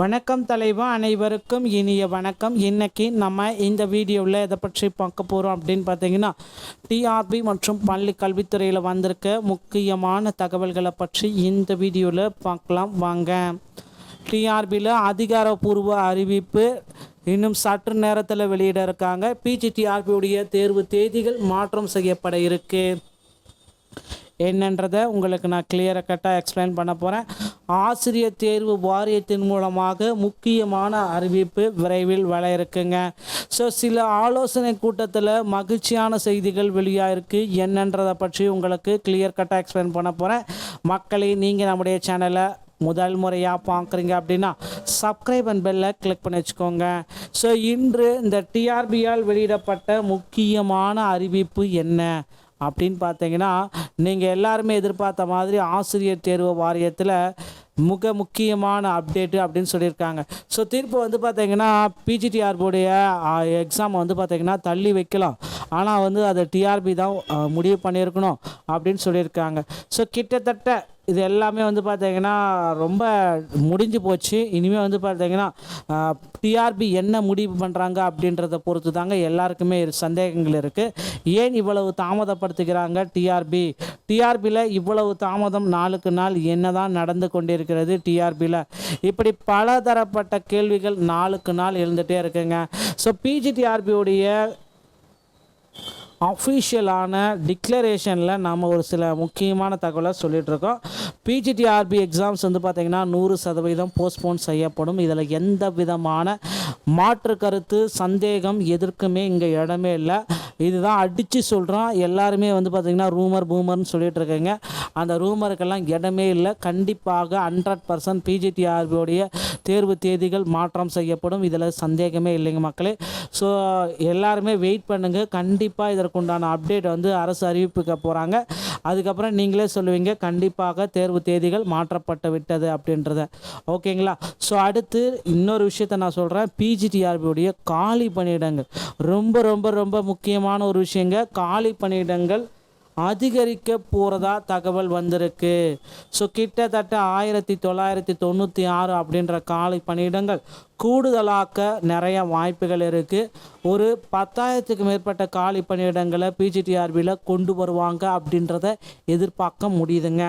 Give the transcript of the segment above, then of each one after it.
வணக்கம் தலைவா அனைவருக்கும் இனிய வணக்கம். இன்றைக்கி நம்ம இந்த வீடியோவில் எதை பற்றி பார்க்க போகிறோம் அப்படின்னு பார்த்தீங்கன்னா டிஆர்பி மற்றும் பள்ளி கல்வித்துறையில் வந்திருக்க முக்கியமான தகவல்களை பற்றி இந்த வீடியோவில் பார்க்கலாம். வாங்க. டிஆர்பியில் அதிகாரப்பூர்வ அறிவிப்பு இன்னும் சற்று நேரத்தில் வெளியிட இருக்காங்க. பிஜிடிஆர்பியுடைய தேர்வு தேதிகள் மாற்றம் செய்யப்பட இருக்குது என்னன்றதை உங்களுக்கு நான் கிளியராக கட்டாக எக்ஸ்பிளைன் பண்ண போகிறேன் ஆசிரியர் தேர்வு வாரியத்தின் மூலமாக முக்கியமான அறிவிப்பு விரைவில் வர இருக்குங்க ஸோ சில ஆலோசனை கூட்டத்தில் மகிழ்ச்சியான செய்திகள் வெளியாயிருக்கு. என்னன்றதை பற்றி உங்களுக்கு கிளியர் கட்டாக எக்ஸ்பிளைன் பண்ண போகிறேன் மக்களை நீங்கள் நம்முடைய சேனலை முதல் முறையாக பார்க்குறீங்க அப்படின்னா சப்ஸ்கிரைப் அண்ட் பெல்லை கிளிக் பண்ணி வச்சுக்கோங்க. ஸோ இன்று இந்த டிஆர்பியால் வெளியிடப்பட்ட முக்கியமான அறிவிப்பு என்ன? அப்படின்னு பார்த்தீங்கன்னா நீங்கள் எல்லாருமே எதிர்பார்த்த மாதிரி ஆசிரியர் தேர்வு வாரியத்தில் மிக முக்கியமான அப்டேட்டு அப்படின்னு சொல்லியிருக்காங்க. ஸோ தீர்ப்பு வந்து பார்த்திங்கன்னா பிஜிடிஆர் போர்டைய எக்ஸாம் வந்து பார்த்தீங்கன்னா தள்ளி வைக்கலாம். ஆனால் வந்து அதை டிஆர்பி தான் முடிவு பண்ணியிருக்கணும் அப்படின்னு சொல்லியிருக்காங்க. ஸோ கிட்டத்தட்ட இது எல்லாமே வந்து பார்த்தீங்கன்னா ரொம்ப முடிஞ்சு போச்சு. இனிமேல் வந்து பார்த்தீங்கன்னா டிஆர்பி என்ன முடிவு பண்ணுறாங்க அப்படின்றத பொறுத்து தாங்க எல்லாருக்குமே சந்தேகங்கள் இருக்குது ஏன் இவ்வளவு தாமதப்படுத்துகிறாங்க டிஆர்பி டிஆர்பியில் இவ்வளவு தாமதம் நாளுக்கு நாள் என்னதான் நடந்து கொண்டிருக்கிறது டிஆர்பியில் இப்படி பலதரப்பட்ட கேள்விகள் நாளுக்கு நாள் எழுந்துகிட்டே இருக்குங்க. ஸோ பிஜிடிஆர்பியுடைய அஃபிஷியலான டிக்ளரேஷனில் நாம் ஒரு சில முக்கியமான தகவலை சொல்லிகிட்ருக்கோம் பிஜிடிஆர்பி எக்ஸாம்ஸ் வந்து பார்த்திங்கன்னா நூறு சதவீதம் போஸ்ட்போன் செய்யப்படும். இதில் எந்த விதமான மாற்று கருத்து சந்தேகம் எதற்குமே இங்கே இடமே இல்லை. இதுதான் அடித்து சொல்கிறோம் எல்லாருமே வந்து பார்த்திங்கன்னா ரூமர் பூமர்னு சொல்லிட்டு இருக்கீங்க. அந்த ரூமருக்கெல்லாம் இடமே இல்லை. கண்டிப்பாக ஹண்ட்ரட் பர்சன்ட் பிஜிடிஆர்பியோடைய தேர்வு தேதிகள் மாற்றம் செய்யப்படும். இதில் சந்தேகமே இல்லைங்க மக்களே. ஸோ எல்லாருமே வெயிட் பண்ணுங்கள் கண்டிப்பாக இதற்குண்டான அப்டேட் வந்து அரசு அறிவிப்புக்க போகிறாங்க அதுக்கப்புறம் நீங்களே சொல்லுவீங்க கண்டிப்பாக தேர்வு தேதிகள் மாற்றப்பட்டு விட்டது அப்படின்றத. ஓகேங்களா? ஸோ அடுத்து இன்னொரு விஷயத்த நான் சொல்கிறேன் பிஜிடிஆர்பியுடைய காலி பணியிடங்கள். ரொம்ப ரொம்ப ரொம்ப முக்கியமான ஒரு விஷயங்க. காலி பணியிடங்கள் அதிகரிக்க போகிறதா தகவல் வந்திருக்கு. ஸோ கிட்டத்தட்ட ஆயிரத்தி தொள்ளாயிரத்தி தொண்ணூற்றி ஆறு அப்படின்ற காலி பணியிடங்கள் கூடுதலாக்க நிறைய வாய்ப்புகள் இருக்குது ஒரு பத்தாயிரத்துக்கு மேற்பட்ட காலி பணியிடங்களை பிஜிடிஆர்பியில் கொண்டு வருவாங்க அப்படின்றத எதிர்பார்க்க முடியுதுங்க.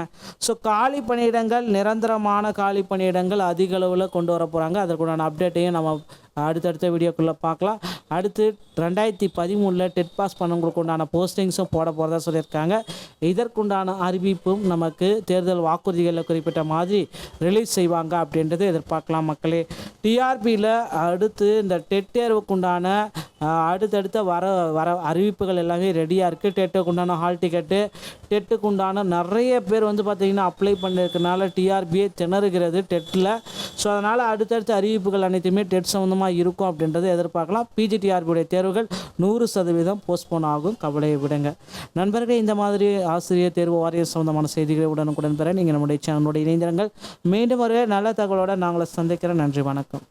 ஸோ காலி பணியிடங்கள் நிரந்தரமான காலி பணியிடங்கள் அதிக அளவில் கொண்டு வர போகிறாங்க அதற்குண்டான அப்டேட்டையும் நம்ம அடுத்தடுத்த வீடியோக்குள்ளே பார்க்கலாம். அடுத்து ரெண்டாயிரத்தி பதிமூணில் டெட் பாஸ் பண்ணவங்களுக்கு உண்டான போஸ்டிங்ஸும் போட போகிறதா சொல்லியிருக்காங்க. இதற்குண்டான அறிவிப்பும் நமக்கு தேர்தல் வாக்குறுதிகளில் குறிப்பிட்ட மாதிரி ரிலீஸ் செய்வாங்க அப்படின்றத எதிர்பார்க்கலாம் மக்களே. டிஆர்பியில் அடுத்து இந்த டெட் தேர்வுக்குண்டான அடுத்தடுத்த வர வர அறிவிப்புகள் எல்லாமே ரெடியாக இருக்குது டெட்டுக்கு உண்டான ஹால் டிக்கெட்டு டெட்டுக்கு உண்டான நிறைய பேர் வந்து பார்த்திங்கன்னா அப்ளை பண்ணியிருக்கனால டிஆர்பியே திணறுகிறது டெட்டில் ஸோ அதனால் அடுத்தடுத்த அறிவிப்புகள் அனைத்துமே டெட் சம்மந்தமாக இருக்கும் அப்படின்றத எதிர்பார்க்கலாம். பிஜிடிஆர்பியுடைய தேர்வுகள் நூறு சதவீதம் போஸ்ட்போன் ஆகும். கவலையை விடுங்க. நண்பர்களே இந்த மாதிரி ஆசிரியர் தேர்வு வாரிய சம்மந்தமான செய்திகளை உடனுக்குடன் பெற நீங்கள் நம்முடைய சேனலோட இணைந்திருங்கள். மீண்டும் ஒரு நல்ல தகவலோடு நாங்களை சந்திக்கிறேன். நன்றி வணக்கம்.